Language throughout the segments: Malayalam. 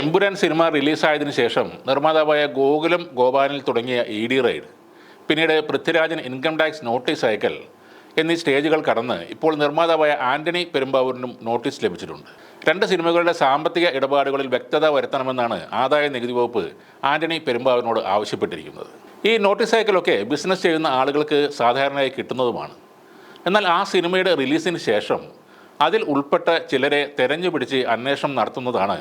എമ്പുരാൻ സിനിമ റിലീസായതിനു ശേഷം നിർമ്മാതാവായ ഗോകുലം ഗോപാലിൽ തുടങ്ങിയ ഇ ഡി റെയ്ഡ് പിന്നീട് പൃഥ്വിരാജൻ ഇൻകം ടാക്സ് നോട്ടീസ് അയക്കൽ എന്നീ സ്റ്റേജുകൾ കടന്ന് ഇപ്പോൾ നിർമ്മാതാവായ ആന്റണി പെരുമ്പാവൂരിനും നോട്ടീസ് ലഭിച്ചിട്ടുണ്ട്. രണ്ട് സിനിമകളുടെ സാമ്പത്തിക ഇടപാടുകളിൽ വ്യക്തത വരുത്തണമെന്നാണ് ആദായ നികുതി വകുപ്പ് ആന്റണി പെരുമ്പാവൂരിനോട് ആവശ്യപ്പെട്ടിരിക്കുന്നത്. ഈ നോട്ടീസ് അയക്കലൊക്കെ ബിസിനസ് ചെയ്യുന്ന ആളുകൾക്ക് സാധാരണയായി കിട്ടുന്നതുമാണ്. എന്നാൽ ആ സിനിമയുടെ റിലീസിന് ശേഷം അതിൽ ഉൾപ്പെട്ട ചിലരെ തെരഞ്ഞുപിടിച്ച് അന്വേഷണം നടത്തുന്നതാണ്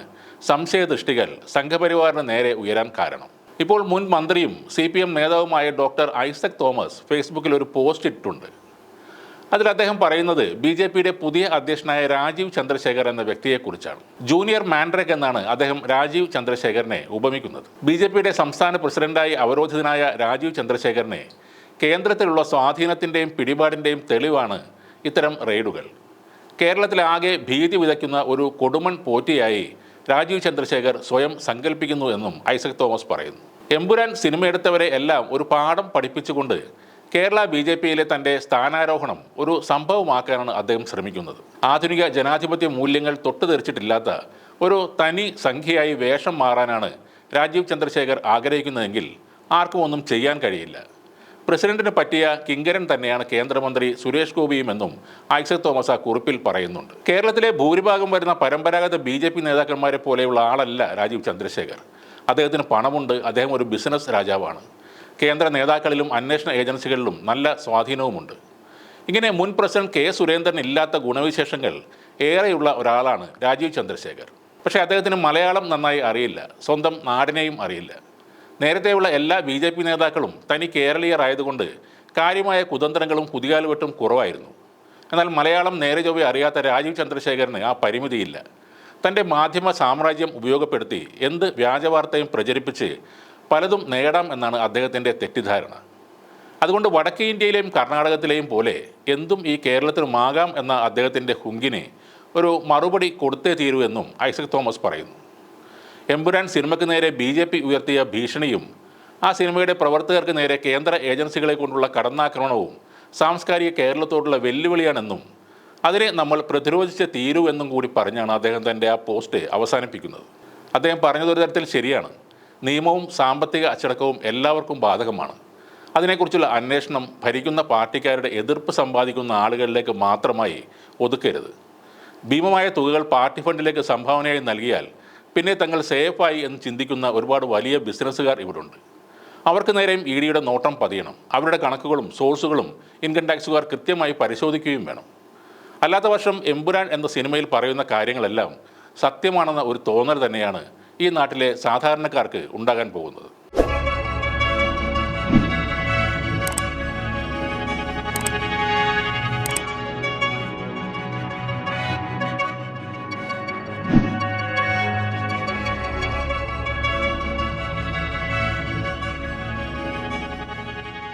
സംശയദൃഷ്ടികൾ സംഘപരിവാറിന് നേരെ ഉയരാൻ കാരണം. ഇപ്പോൾ മുൻ മന്ത്രിയും സി പി എം നേതാവുമായ ഡോക്ടർ ഐസക് തോമസ് ഫേസ്ബുക്കിൽ ഒരു പോസ്റ്റ് ഇട്ടിട്ടുണ്ട്. അതിൽ അദ്ദേഹം പറയുന്നത് ബി ജെ പിയുടെ പുതിയ അധ്യക്ഷനായ രാജീവ് ചന്ദ്രശേഖർ എന്ന വ്യക്തിയെക്കുറിച്ചാണ്. ജൂനിയർ മാൻഡ്രക് എന്നാണ് അദ്ദേഹം രാജീവ് ചന്ദ്രശേഖരനെ ഉപമിക്കുന്നത്. ബി ജെ പിയുടെ സംസ്ഥാന പ്രസിഡന്റായി അവരോധിതനായ രാജീവ് ചന്ദ്രശേഖരനെ കേന്ദ്രത്തിലുള്ള സ്വാധീനത്തിന്റെയും പിടിപാടിന്റെയും തെളിവാണ് ഇത്തരം റെയ്ഡുകൾ. കേരളത്തിലാകെ ഭീതി വിതയ്ക്കുന്ന ഒരു കൊടുമൺ പോറ്റിയായി രാജീവ് ചന്ദ്രശേഖർ സ്വയം സങ്കല്പിക്കുന്നു എന്നും ഐസക് തോമസ് പറയുന്നു. എമ്പുരാൻ സിനിമയെടുത്തവരെ എല്ലാം ഒരു പാഠം പഠിപ്പിച്ചുകൊണ്ട് കേരള ബി ജെ പിയിലെ തന്റെ സ്ഥാനാരോഹണം ഒരു സംഭവമാക്കാനാണ് അദ്ദേഹം ശ്രമിക്കുന്നത്. ആധുനിക ജനാധിപത്യ മൂല്യങ്ങൾ തൊട്ടുതെറിച്ചിട്ടില്ലാത്ത ഒരു തനി സംഖ്യയായി വേഷം മാറാനാണ് രാജീവ് ചന്ദ്രശേഖർ ആഗ്രഹിക്കുന്നതെങ്കിൽ ആർക്കും ഒന്നും ചെയ്യാൻ കഴിയില്ല. പ്രസിഡന്റിന് പറ്റിയ കിങ്കരൻ തന്നെയാണ് കേന്ദ്രമന്ത്രി സുരേഷ് ഗോപിയുമെന്നും ഐസക് തോമസ് ആ കുറിപ്പിൽ പറയുന്നുണ്ട്. കേരളത്തിലെ ഭൂരിഭാഗം വരുന്ന പരമ്പരാഗത ബി ജെ പി നേതാക്കന്മാരെ പോലെയുള്ള ആളല്ല രാജീവ് ചന്ദ്രശേഖർ. അദ്ദേഹത്തിന് പണമുണ്ട് അദ്ദേഹം ഒരു ബിസിനസ് രാജാവാണ്. കേന്ദ്ര നേതാക്കളിലും അന്വേഷണ ഏജൻസികളിലും നല്ല സ്വാധീനവുമുണ്ട്. ഇങ്ങനെ മുൻ പ്രസിഡന്റ് കെ സുരേന്ദ്രൻ ഇല്ലാത്ത ഗുണവിശേഷങ്ങൾ ഏറെയുള്ള ഒരാളാണ് രാജീവ് ചന്ദ്രശേഖർ. പക്ഷേ അദ്ദേഹത്തിന് മലയാളം നന്നായി അറിയില്ല സ്വന്തം നാടിനെയും അറിയില്ല. നേരത്തെയുള്ള എല്ലാ ബി ജെ പി നേതാക്കളും തനി കേരളീയരായതുകൊണ്ട് കാര്യമായ കുതന്ത്രങ്ങളും കുതികാലുവെട്ടും കുറവായിരുന്നു. എന്നാൽ മലയാളം നേരെ ചൊവ്വെ അറിയാത്ത രാജീവ് ചന്ദ്രശേഖരന് ആ പരിമിതിയില്ല. തന്റെ മാധ്യമ സാമ്രാജ്യം ഉപയോഗപ്പെടുത്തി എന്ത് വ്യാജവാർത്തയും പ്രചരിപ്പിച്ച് പലതും നേടാം എന്നാണ് അദ്ദേഹത്തിന്റെ തെറ്റിദ്ധാരണ. അതുകൊണ്ട് വടക്കേ ഇന്ത്യയിലെയും കർണാടകത്തിലെയും പോലെ എന്തും ഈ കേരളത്തിനുമാകാം എന്ന അദ്ദേഹത്തിന്റെ ഹുങ്കിനെ ഒരു മറുപടി കൊടുത്തേ തീരൂ എന്നും ഐസക് തോമസ് പറയുന്നു. എമ്പുരാൻ സിനിമയ്ക്ക് നേരെ ബി ജെ പി ഉയർത്തിയ ഭീഷണിയും ആ സിനിമയുടെ പ്രവർത്തകർക്ക് നേരെ കേന്ദ്ര ഏജൻസികളെ കൊണ്ടുള്ള കടന്നാക്രമണവും സാംസ്കാരിക കേരളത്തോടുള്ള വെല്ലുവിളിയാണെന്നും അതിനെ നമ്മൾ പ്രതിരോധിച്ച് തീരൂ എന്നും കൂടി പറഞ്ഞാണ് അദ്ദേഹം തന്റെ ആ പോസ്റ്റ് അവസാനിപ്പിക്കുന്നത്. അദ്ദേഹം പറഞ്ഞതൊരു തരത്തിൽ ശരിയാണ്. നിയമവും സാമ്പത്തിക അച്ചടക്കവും എല്ലാവർക്കും ബാധകമാണ്. അതിനെക്കുറിച്ചുള്ള അന്വേഷണം ഭരിക്കുന്ന പാർട്ടിക്കാരുടെ എതിർപ്പ് സമ്പാദിക്കുന്ന ആളുകളിലേക്ക് മാത്രമായി ഒതുക്കരുത്. ഭീമമായ തുകകൾ പാർട്ടി ഫണ്ടിലേക്ക് സംഭാവനയായി നൽകിയാൽ പിന്നെ തങ്ങൾ സേഫായി എന്ന് ചിന്തിക്കുന്ന ഒരുപാട് വലിയ ബിസിനസ്സുകാർ ഇവിടുണ്ട്. അവർക്ക് നേരെയും ഇ ഡിയുടെ നോട്ടം പതിയണം. അവരുടെ കണക്കുകളും സോഴ്സുകളും ഇൻകം ടാക്സുകാർ കൃത്യമായി പരിശോധിക്കുകയും വേണം. അല്ലാത്ത വർഷം എമ്പുരാൻ എന്ന സിനിമയിൽ പറയുന്ന കാര്യങ്ങളെല്ലാം സത്യമാണെന്ന ഒരു തോന്നൽ തന്നെയാണ് ഈ നാട്ടിലെ സാധാരണക്കാർക്ക് ഉണ്ടാകാൻ പോകുന്നത്.